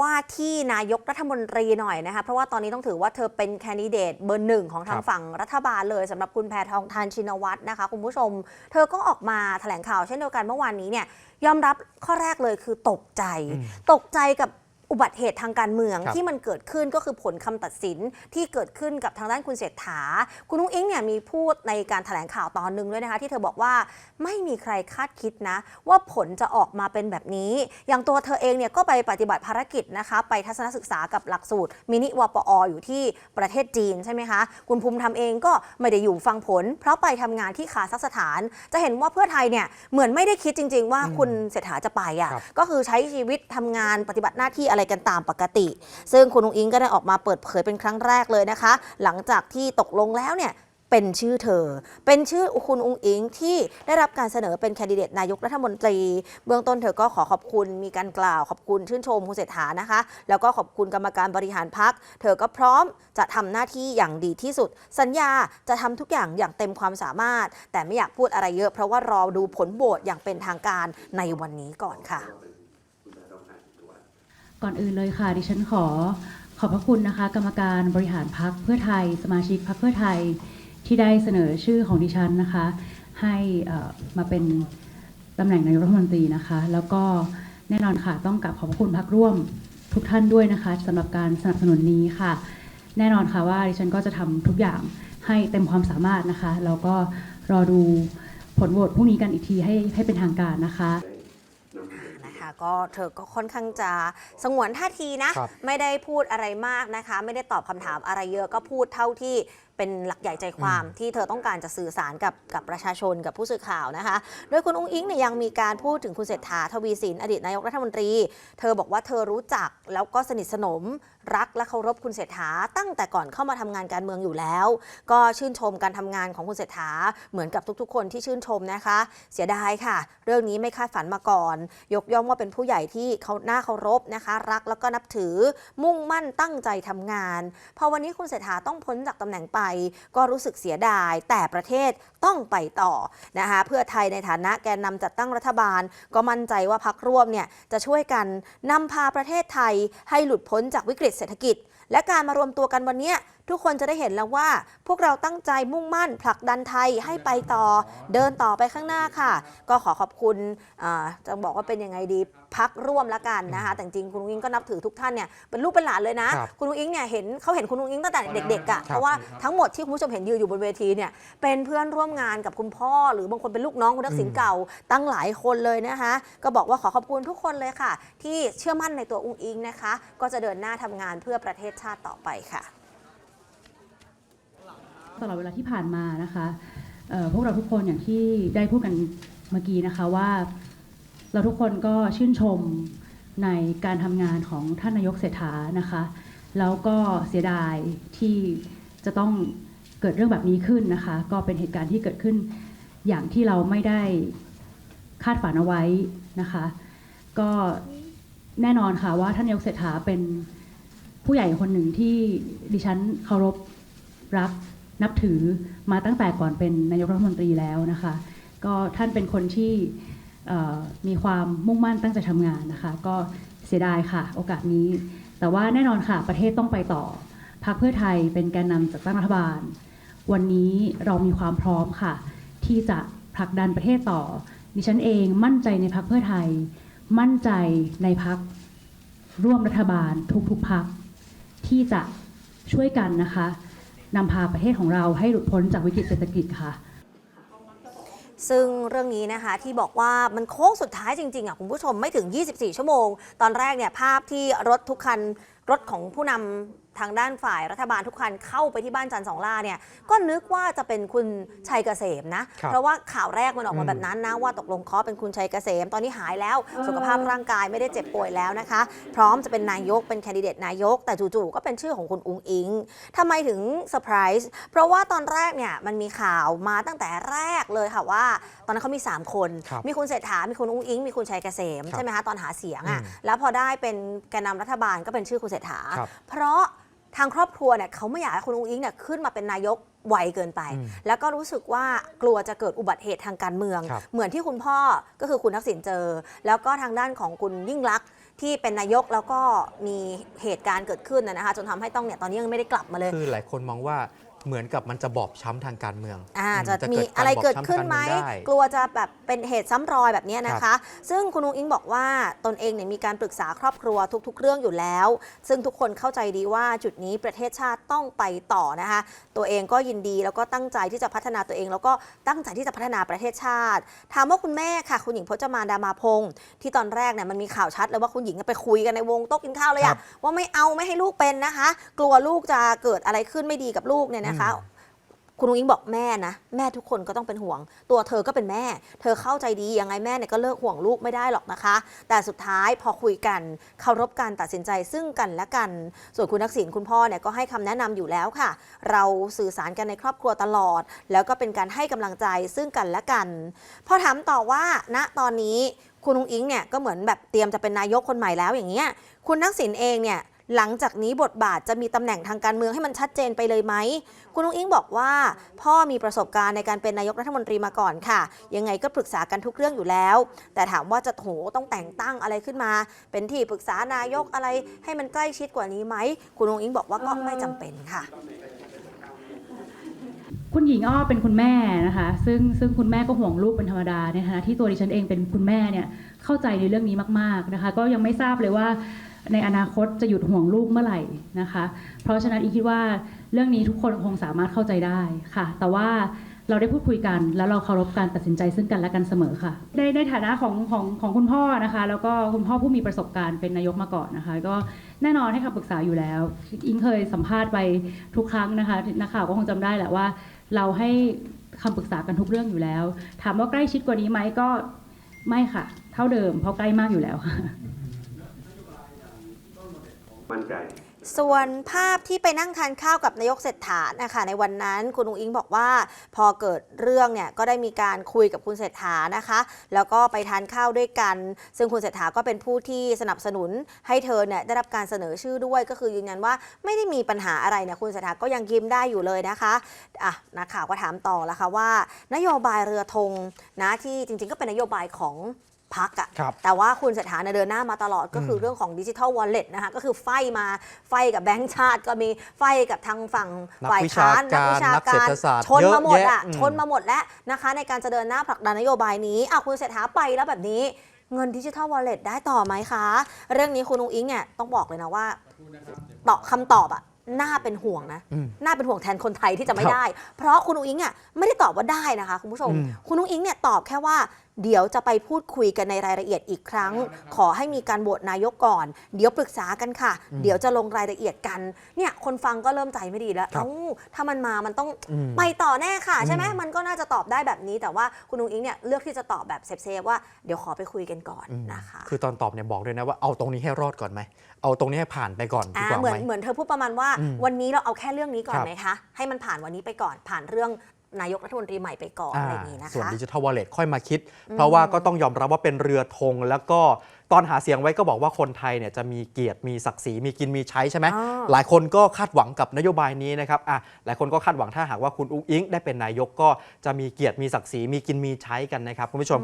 ว่าที่นายกรัฐมนตรีหน่อยนะคะเพราะว่าตอนนี้ต้องถือว่าเธอเป็นแคนดิเดตเบอร์หนึ่งของทางครับฝั่งรัฐบาลเลยสำหรับคุณแพทองทานชินวัตรนะคะคุณผู้ชม เธอก็ออกมาแถลงข่าวเช่นเดียวกันเมื่อวานนี้เนี่ยยอมรับข้อแรกเลยคือตกใจอืมตกใจกับ อุบัติเหตุทางการเมืองครับที่มันเกิดขึ้นก็คือผลคำตัดสินที่เกิดขึ้นกับทางด้านคุณเศรษฐา คุณนุ้งอิงเนี่ยมีพูดในการแถลงข่าวตอนหนึ่งด้วยนะคะ ที่เธอบอกว่าไม่มีใครคาดคิดนะ ว่าผลจะออกมาเป็นแบบนี้ อย่างตัวเธอเองเนี่ยก็ไปปฏิบัติภารกิจนะคะ ไปทัศนศึกษากับหลักสูตร มินิวปออยู่ที่ประเทศจีนใช่ไหมคะคุณภูมิธรรมเองก็ไม่ได้อยู่ฟังผล เพราะไปทำงานที่คาซัคสถาน จะเห็นว่าเพื่อไทยเนี่ยเหมือนไม่ได้คิดจริง ๆ ว่าคุณเศรษฐาจะไปอะครับก็คือใช้ชีวิตทำงานปฏิบัติหน้าที่อะไรกันตามปกติ ซึ่งคุณนุงอิงก็ได้ออกมาเปิดเผยเป็นครั้งแรกเลยนะคะ หลังจากที่ตกลงแล้วเนี่ยเป็นชื่อเธอ เป็นชื่อคุณอุงอิงที่ได้รับการเสนอเป็นแคนดิเดตนายกรัฐมนตรี เบื้องต้นเธอก็ขอขอบคุณมีการกล่าวขอบคุณชื่นชมคุณเศรษฐานะคะ แล้วก็ขอบคุณกรรมการบริหารพัก เธอก็พร้อมจะทำหน้าที่อย่างดีที่สุด สัญญาจะทำทุกอย่างอย่างเต็มความสามารถ แต่ไม่อยากพูดอะไรเยอะเพราะว่ารอดูผลโหวตอย่างเป็นทางการในวันนี้ก่อนค่ะ ก่อนอื่นเลยค่ะดิฉันขอขอบพระคุณนะคะ กรรมการบริหารพักเพื่อไทย สมาชิกพักเพื่อไทยที่ได้เสนอชื่อของดิฉันนะคะ ให้มาเป็นตำแหน่งนายกรัฐมนตรีนะคะ แล้วก็แน่นอนค่ะต้องกลับขอบพระคุณพักร่วมทุกท่านด้วยนะคะสำหรับการสนับสนุนนี้ค่ะ แน่นอนค่ะว่าดิฉันก็จะทำทุกอย่างให้เต็มความสามารถนะคะแล้วก็รอดูผลโหวตพรุ่งนี้กันอีกทีให้ให้เป็นทางการนะคะ ก็เธอก็ค่อนข้างจะสงวนท่าทีนะครับไม่ได้พูดอะไรมากนะคะ ไม่ได้ตอบคำถามอะไรเยอะก็พูดเท่าที่ เป็นหลักใหญ่ใจความที่เธอต้องการจะสื่อสารกับกับประชาชนกับผู้สื่อข่าวนะคะ โดยคุณอุ้งอิงเนี่ยยังมีการพูดถึงคุณเศรษฐาทวีสินอดีตนายกรัฐมนตรี เธอบอกว่าเธอรู้จักแล้วก็สนิทสนมรักและเคารพคุณเศรษฐาตั้งแต่ก่อนเข้ามาทำงานการเมืองอยู่แล้ว ก็ชื่นชมการทำงานของคุณเศรษฐาเหมือนกับทุกๆ คนที่ชื่นชมนะคะ เสียดายค่ะ เรื่องนี้ไม่คาดฝันมาก่อน ยกย่องว่าเป็นผู้ใหญ่ที่เขาหน้าเคารพนะคะ รักแล้วก็นับถือมุ่งมั่นตั้งใจทำงานพอวันนี้คุณเศรษฐาต้องพ้นจากตำแหน่งไปก็รู้สึกเสียดาย แต่ประเทศต้องไปต่อนะคะเพื่อไทยในฐานะแกนนำจัดตั้งรัฐบาล ก็มั่นใจว่าพักร่วมเนี่ยจะช่วยกันนำพาประเทศไทยให้หลุดพ้นจากวิกฤตเศรษฐกิจ และการมารวมตัวกันวันเนี้ยทุกคนจะได้เห็นแล้วว่า พวกเราตั้งใจมุ่งมั่นผลักดันไทยให้ไปต่อ เดินต่อไปข้างหน้าค่ะ ก็ขอขอบคุณอ่าจะบอกว่าเป็นยังไงดีพักร่วมละกันนะคะแต่จริงๆคุณอุ้งอิงก็นับถือทุกท่านเนี่ยเป็นลูกเป็นหลานเลยนะครับคุณอุ้งอิงเนี่ยเห็นเขาเห็นคุณอุ้งอิงตั้งแต่เด็กๆอะ่ะครับเพราะว่าทั้งหมดที่คุณผู้ชมเห็นยืนอยู่บนเวทีเนี่ยเป็นเพื่อนร่วมงานกับคุณพ่อ หรือบางคนเป็นลูกน้องคุณทักษิณอืมเก่า ตั้งหลายคนเลยนะคะ ก็บอกว่าขอขอบคุณทุกคนเลยค่ะ ที่เชื่อมั่นในตัวอุ้งอิงนะคะ ก็จะเดินหน้าทำงานเพื่อประเทศชาติต่อไปค่ะ ตลอดเวลาที่ผ่านมานะคะเอ่อพวกเราทุกคนอย่างที่ได้พูดกันเมื่อกี้นะคะว่า เราทุกคนก็ชื่นชมในการทำงานของท่านนายกเศรษฐานะคะ แล้วก็เสียดายที่จะต้อง เกิดเรื่องแบบนี้ขึ้นนะคะ ก็เป็นเหตุการณ์ที่เกิดขึ้นอย่างที่เราไม่ได้คาดฝันเอาไว้นะคะ ก็แน่นอนค่ะว่าท่านนายกเศรษฐาเป็นผู้ใหญ่คนหนึ่งที่ดิฉันเคารพรักนับถือมาตั้งแต่ก่อนเป็นนายกรัฐมนตรีแล้วนะคะ ก็ท่านเป็นคนที่มีความมุ่งมั่นตั้งใจทำงานนะคะ ก็เสียดายค่ะ โอกาสนี้ แต่ว่าแน่นอนค่ะประเทศต้องไปต่อพรรคเพื่อไทยเป็นแกนนำจัดตั้งรัฐบาล วันนี้เรามีความพร้อมค่ะ ที่จะผลักดันประเทศต่อ ดิฉันเองมั่นใจในพรรคเพื่อไทย มั่นใจในพรรคร่วมรัฐบาลทุกๆพรรคที่จะช่วยกันนะคะนำพาประเทศของเราให้หลุดพ้นจากวิกฤตเศรษฐกิจค่ะซึ่งเรื่องนี้นะคะที่บอกว่ามันโค้งสุดท้ายจริงๆอะคุณผู้ชมไม่ถึง 24 ชั่วโมง ตอนแรกเนี่ยภาพที่รถทุกคันรถของผู้นำ ทางด้านฝ่ายรัฐบาลทุกคันเข้าไปที่บ้านจันทร์สองล่าเนี่ยก็นึกว่าจะเป็นคุณชัยเกษมนะครับเพราะว่าข่าวแรกมันออกมาอืมแบบนั้นนะว่าตกลงเคาะเป็นคุณชัยเกษม ตอนนี้หายแล้ว สุขภาพร่างกายไม่ได้เจ็บป่วยแล้วนะคะ พร้อมจะเป็นนายกเป็นแคนดิเดตนายก แต่จู่ๆก็เป็นชื่อของคุณอุงอิงทำไมถึงเซอร์ไพรส์เพราะว่าตอนแรกเนี่ยมันมีข่าวมาตั้งแต่แรกเลยค่ะว่า ตอนนั้นเขามี 3 คนครับมีคุณเศรษฐา มีคุณอุ้งอิง มีคุณชัยเกษมครับใช่ไหมคะตอนหาเสียงอะอืมแล้วพอได้เป็นแกนนำรัฐบาลก็เป็นชื่อคุณเศรษฐาครับเพราะ ทางครอบครัวเนี่ยเขาไม่อยากให้คุณอุ้งอิงเนี่ยขึ้นมาเป็นนายกไวเกินไปอืมแล้วก็รู้สึกว่ากลัวจะเกิดอุบัติเหตุทางการเมืองครับเหมือนที่คุณพ่อก็คือคุณทักษิณเจอ แล้วก็ทางด้านของคุณยิ่งลักษณ์ที่เป็นนายกแล้วก็มีเหตุการณ์เกิดขึ้นนะนะคะจนทำให้ต้องเนี่ยตอนนี้ยังไม่ได้กลับมาเลย คือหลายคนมองว่า เหมือนกับมันจะบอบช้ำทางการเมืองอ่าอืจะมีารอะไรเกิดบอบช้ำขึ้นไหมทางการเองได้กลัวจะแบบเป็นเหตุซ้ำรอยแบบเนี้ยนะคะ ซึ่งคุณนุ้งอิงบอกว่าตนเองเนี่ยมีการปรึกษาครอบครัวทุก ๆ เรื่องอยู่แล้ว ซึ่งทุกคนเข้าใจดีว่าจุดนี้ประเทศชาติต้องไปต่อนะคะ ตัวเองก็ยินดีแล้วก็ตั้งใจที่จะพัฒนาตัวเอง แล้วก็ตั้งใจที่จะพัฒนาประเทศชาติถามว่าคุณแม่ค่ะคุณหญิงพจมานดามาพงศ์ที่ตอนแรกเนี่ยมันมีข่าวชัดเลยว่าคุณหญิงไปคุยกันในวงโต๊ะกินข้าวเลยครัอะบว่าไม่เอาไม่ให้ลูกเป็นนะคะ กลัวลูกจะเกิดอะไรขึ้นไม่ดีกับลูกเนี่ยนะคะคุณนุ้งอิงบอกแม่นะ แม่ทุกคนก็ต้องเป็นห่วง ตัวเธอก็เป็นแม่ เธอเข้าใจดียังไงแม่เนี่ยก็เลิกห่วงลูกไม่ได้หรอกนะคะ แต่สุดท้ายพอคุยกันเคารพการตัดสินใจซึ่งกันและกัน ส่วนคุณทักษิณคุณพ่อเนี่ยก็ให้คำแนะนำอยู่แล้วค่ะ เราสื่อสารกันในครอบครัวตลอด แล้วก็เป็นการให้กำลังใจซึ่งกันและกัน พอถามต่อว่าณตอนนี้คุณนุ้งอิงเนี่ยก็เหมือนแบบเตรียมจะเป็นนายกคนใหม่แล้วอย่างเงี้ยคุณทักษิณเองเนี่ย หลังจากนี้บทบาทจะมีตำแหน่งทางการเมืองให้มันชัดเจนไปเลยไหม คุณนุ้งอิงบอกว่า พ่อมีประสบการณ์ในการเป็นนายกรัฐมนตรีมาก่อนค่ะ ยังไงก็ปรึกษากันทุกเรื่องอยู่แล้ว แต่ถามว่าจะโหต้องแต่งตั้งอะไรขึ้นมา เป็นที่ปรึกษานายกอะไรให้มันใกล้ชิดกว่านี้ไหม คุณนุ้งอิงบอกว่าก็ไม่จำเป็นค่ะคุณหญิงอ้อเป็นคุณแม่นะคะ ซึ่งซึ่งคุณแม่ก็ห่วงลูกเป็นธรรมดาในฐานะที่ตัวดิฉันเองเป็นคุณแม่เนี่ยเข้าใจในเรื่องนี้มากๆนะคะ ก็ยังไม่ทราบเลยว่า ในอนาคตจะหยุดห่วงลูกเมื่อไหร่นะคะ เพราะฉะนั้นอีคิดว่าเรื่องนี้ทุกคนคงสามารถเข้าใจได้ค่ะ แต่ว่าเราได้พูดคุยกันแล้วเราเคารพการตัดสินใจซึ่งกันและกันเสมอค่ะ ในในฐานะของของของคุณพ่อนะคะ แล้วก็คุณพ่อผู้มีประสบการณ์เป็นนายกมาก่อนนะคะ ก็แน่นอนให้คำปรึกษาอยู่แล้ว อิงเคยสัมภาษณ์ไปทุกครั้งนะคะนักข่าวก็คงจำได้แหละว่า เราให้คำปรึกษากันทุกเรื่องอยู่แล้ว ถามว่าใกล้ชิดกว่านี้ไหมก็ไม่ค่ะ เท่าเดิมเพราะใกล้มากอยู่แล้วค่ะ มั่นใจ ส่วนภาพที่ไปนั่งทานข้าวกับนายกเศรษฐานะคะในวันนั้นคุณนุ้งอิงบอกว่าพอเกิดเรื่องเนี่ยก็ได้มีการคุยกับคุณเศรษฐานะคะ แล้วก็ไปทานข้าวด้วยกัน ซึ่งคุณเศรษฐาก็เป็นผู้ที่สนับสนุนให้เธอเนี่ยได้รับการเสนอชื่อด้วยก็คือยืนยันว่าไม่ได้มีปัญหาอะไรเนี่ยคุณเศรษฐาก็ยังยิ้มได้อยู่เลยนะคะอะนักข่าวก็ถามต่อแล้วค่ะว่า นโยบายเรือธงนะที่จริงๆก็เป็นนโยบายของ พักอะครับแต่ว่าคุณเศรษฐาเนี่ยเดินหน้ามาตลอดก็คือมเรื่องของดิจิทัลวอลเล็ตนะคะก็คือไฟมาไฟกับแบงก์ชาติก็มีไฟกับทางฝั่งนักฝ่ายวิชาค้านการวิชานักเศรษฐศาสตร์ชนมาหมดเยอะอะแยะอืมชนมาหมดแล้วนะคะในการจะเดินหน้าผลักดันนโยบายนี้อะคุณเศรษฐาไปแล้วแบบนี้เงินดิจิทัลวอลเล็ตได้ต่อไหมคะ เรื่องนี้คุณนุ้งอิงเนี่ยต้องบอกเลยนะว่าตอบคำตอบอะน่าเป็นห่วงนะอืมน่าเป็นห่วงแทนคนไทยที่จะไม่ครับได้ เพราะคุณนุ้งอิงอะไม่ได้ตอบว่าได้นะคะคุณผู้ชมอืมคุณนุ้งอิงเนี่ยตอบแค่ว่า เดี๋ยวจะไปพูดคุยกันในรายละเอียดอีกครั้ง ขอให้มีการโหวตนายกก่อน เดี๋ยวปรึกษากันค่ะ เดี๋ยวจะลงรายละเอียดกัน เนี่ยคนฟังก็เริ่มใจไม่ดีแล้วครับเอ้าถ้ามันมามันต้องอืม ไปต่อแน่ค่ะ ใช่ไหมอืมมันก็น่าจะตอบได้แบบนี้ แต่ว่าคุณนุ้งอิงเนี่ยเลือกที่จะตอบแบบเซฟๆว่าเดี๋ยวขอไปคุยกันก่อนอืมนะคะ คือตอนตอบเนี่ยบอกด้วยนะว่าเอาตรงนี้ให้รอดก่อนไหม เอาตรงนี้ให้ผ่านไปก่อนดีอ่ากว่าเหมือนไหมเหมือนเธอพูดประมาณว่า อืมวันนี้เราเอาแค่เรื่องนี้ก่อนครับไหมคะ ให้มันผ่านวันนี้ไปก่อนผ่านเรื่อง นายกรัฐมนตรีใหม่ไปก่อนอะไรอย่างนี้นะส่วนคะดิจิทัลวอลเล็ตค่อยมาคิด เพราะว่าก็ต้องยอมรับว่าเป็นเรือธงแล้วก็ตอนหาเสียงไว้ก็บอกว่าคนไทยเนี่ยจะมีเกียรติมีศักดิ์ศรีมีกินมีใช้ใช่ไหมอ๋อหลายคนก็คาดหวังกับนโยบายนี้นะครับอะหลายคนก็คาดหวังถ้าหากว่าคุณอุ้งอิงได้เป็นนายกก็จะมีเกียรติมีศักดิ์ศรีมีกินมีใช้กันนะครับคุณผู้ชม